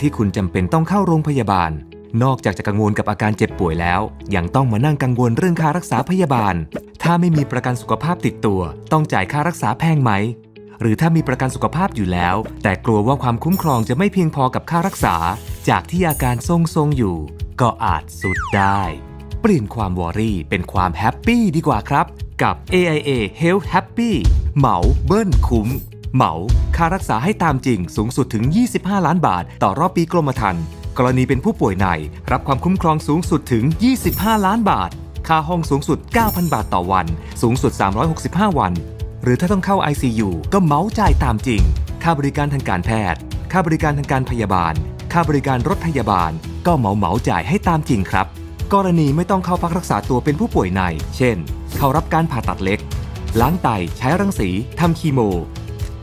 ที่คุณจำเป็นต้องเข้าโรงพยาบาล นอกจากจะกังวลกับอาการเจ็บป่วยแล้ว ยังต้องมานั่งกังวลเรื่องค่ารักษาพยาบาล ถ้าไม่มีประกันสุขภาพติดตัว ต้องจ่ายค่ารักษาแพงไหม หรือถ้ามีประกันสุขภาพอยู่แล้ว แต่กลัวว่าความคุ้มครองจะไม่เพียงพอกับค่ารักษา จากที่อาการทรงๆอยู่ ก็อาจสุดได้ เปลี่ยนความวอรี่เป็นความแฮปปี้ดีกว่าครับ กับ AIA Health Happy เหมาเบิ้ลคุ้ม เหมาค่ารักษาให้ตามจริงสูงสุดถึง 25 ล้านบาท ต่อรอบปีกรมธรรม์กรณีเป็นผู้ป่วยใน รับความคุ้มครองสูงสุดถึง 25 ล้านบาท ค่าห้องสูงสุด 9,000 บาทต่อวัน สูงสุด 365 วัน หรือถ้าต้องเข้า ICU ก็เหมาจ่ายตามจริง ค่าบริการทางการแพทย์ ค่าบริการทางการพยาบาล ค่าบริการรถพยาบาล ก็เหมาเหมาจ่ายให้ตามจริงครับ กรณีไม่ต้องเข้าพักรักษาตัวเป็นผู้ป่วยใน เช่น เข้ารับการผ่าตัดเล็ก ล้างไต ใช้รังสี ทำคีโม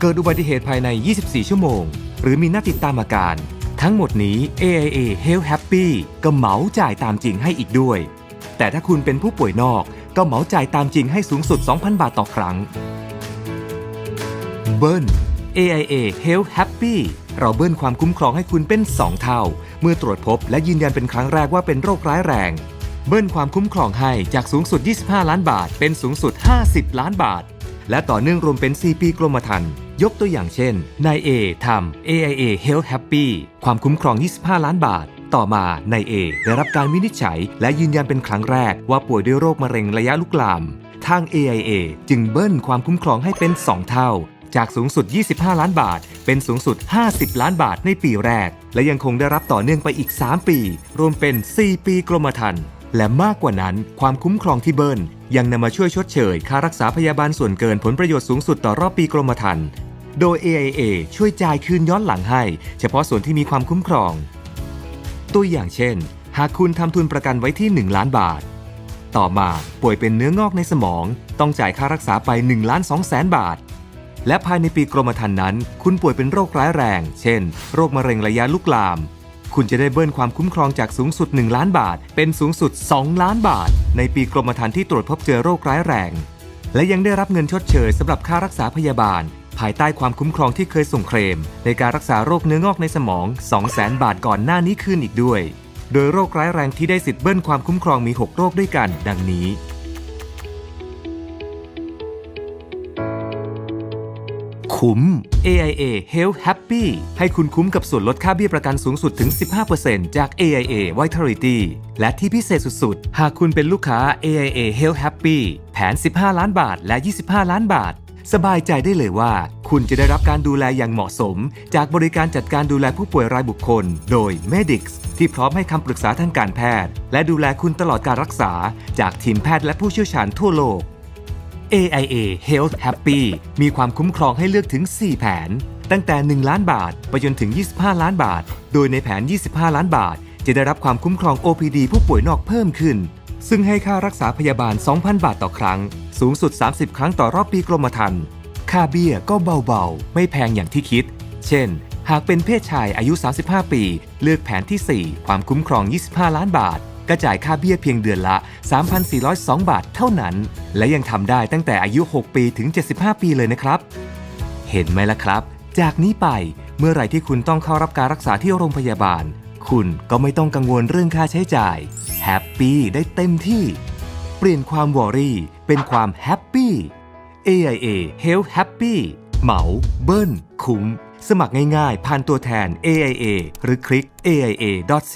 เกิดอุบัติเหตุภายใน 24 ชั่วโมง หรือมีหน้าติดตามอาการ ทั้งหมดนี้ AIA Health Happy ก็เหมาจ่ายตามจริงให้อีกด้วย แต่ถ้าคุณเป็นผู้ป่วยนอกก็เหมาจ่ายตามจริงให้สูงสุด 2,000 บาทต่อครั้ง เบิ้ล AIA Health Happy เราเบิ้ลความคุ้มครองให้คุณเป็น 2 เท่า เมื่อตรวจพบและยืนยันเป็นครั้งแรกว่าเป็นโรคร้ายแรง เบิ้ลความคุ้มครองให้จากสูงสุด 25 ล้านบาท เป็นสูงสุด 50 ล้านบาท และต่อเนื่องรวมเป็น 4 ปีกรมธรรม์ยกตัวอย่างเช่น นาย A ทำ AIA Health Happy ความคุ้มครอง 25 ล้านบาท ต่อมานาย A ได้รับการวินิจฉัย และยืนยันเป็นครั้งแรกว่าป่วยด้วยโรคมะเร็งระยะลุกลาม ทาง AIA จึงเบิ้ลความคุ้มครองให้เป็น 2 เท่า จากสูงสุด 25 ล้านบาท เป็นสูงสุด 50 ล้านบาทในปีแรก และยังคงได้รับต่อเนื่องไปอีก 3 ปี รวมเป็น 4 ปีกรมธรรม์ และมากกว่านั้นความคุ้มครองที่เบิ้ลยังนำมาช่วยชดเชย ค่ารักษาพยาบาลส่วนเกินผลประโยชน์สูงสุดต่อรอบปีกรมธรรม์โดย AIA ช่วยจ่ายคืนย้อนหลังให้ เฉพาะส่วนที่มีความคุ้มครอง ตัวอย่างเช่น หากคุณทำทุนประกันไว้ที่ 1 ล้านบาท ต่อมาป่วยเป็นเนื้องอกในสมอง ต้องจ่ายค่ารักษาไป1ล้าน2แสนบาท และภายในปีกรมธรรม์นั้น คุณป่วยเป็นโรคร้ายแรง เช่น โรคมะเร็งระยะลุกลาม คุณจะได้เบิ้ลความคุ้มครองจากสูงสุด 1 ล้านบาท เป็นสูงสุด 2 ล้านบาท ในปีกรมธรรม์ที่ตรวจพบเจอโรคร้ายแรง และยังได้รับเงินชดเชยสำหรับค่ารักษาพยาบาล ภายใต้ความคุ้มครองที่เคยส่งเคลม ในการรักษาโรคเนื้องอกในสมอง 200,000 บาทก่อนหน้านี้คืนอีกด้วย โดยโรคร้ายแรงที่ได้สิทธิ์เบิ้ลความคุ้มครองมี 6 โรคด้วยกัน ดังนี้ คุ้ม AIA Health Happy ให้คุณคุ้มกับส่วนลดค่าเบี้ยประกันสูงสุดถึง 15%จาก AIA Vitality และที่พิเศษสุดๆ หากคุณเป็นลูกค้า AIA Health Happy แผน 15 ล้านบาท และ 25 ล้านบาท สบายใจได้เลยว่า คุณจะได้รับการดูแลอย่างเหมาะสม จากบริการจัดการดูแลผู้ป่วยรายบุคคล โดย Medix ที่พร้อมให้คำปรึกษาทางการแพทย์ และดูแลคุณตลอดการรักษา จากทีมแพทย์และผู้เชี่ยวชาญทั่วโลก AIA Health Happy มีความคุ้มครองให้เลือกถึง 4 แผน ตั้งแต่ 1 ล้านบาท ไปจนถึง 25 ล้านบาท โดยในแผน 25 ล้านบาท จะได้รับความคุ้มครอง OPD ผู้ป่วยนอกเพิ่มขึ้น ซึ่งให้ค่ารักษาพยาบาล 2,000 บาทต่อครั้ง สูงสุด 30 ครั้งต่อรอบปีกรมธรรม์ค่าเบี้ยก็เบาๆ ไม่แพงอย่างที่คิด เช่น หากเป็นเพศชายอายุ 35 ปี เลือกแผนที่ 4 ความคุ้มครอง 25 ล้านบาท ก็จ่ายค่าเบี้ยเพียงเดือนละ 3,402 บาทเท่านั้น และยังทำได้ตั้งแต่อายุ 6 ปีถึง 75 ปีเลยนะครับ เห็นไหมล่ะครับ จากนี้ไปเมื่อไรที่คุณต้องเข้ารับการรักษาที่โรงพยาบาล คุณก็ไม่ต้องกังวลเรื่องค่าใช้จ่ายแฮปปี้ได้เต็มที่ เปลี่ยนความวอรี่เป็นความแฮปปี้ AIA Health Happy เหมา เบิ้ล คุ้ม สมัครง่ายๆ ผ่านตัวแทน AIA หรือคลิก aia.co.th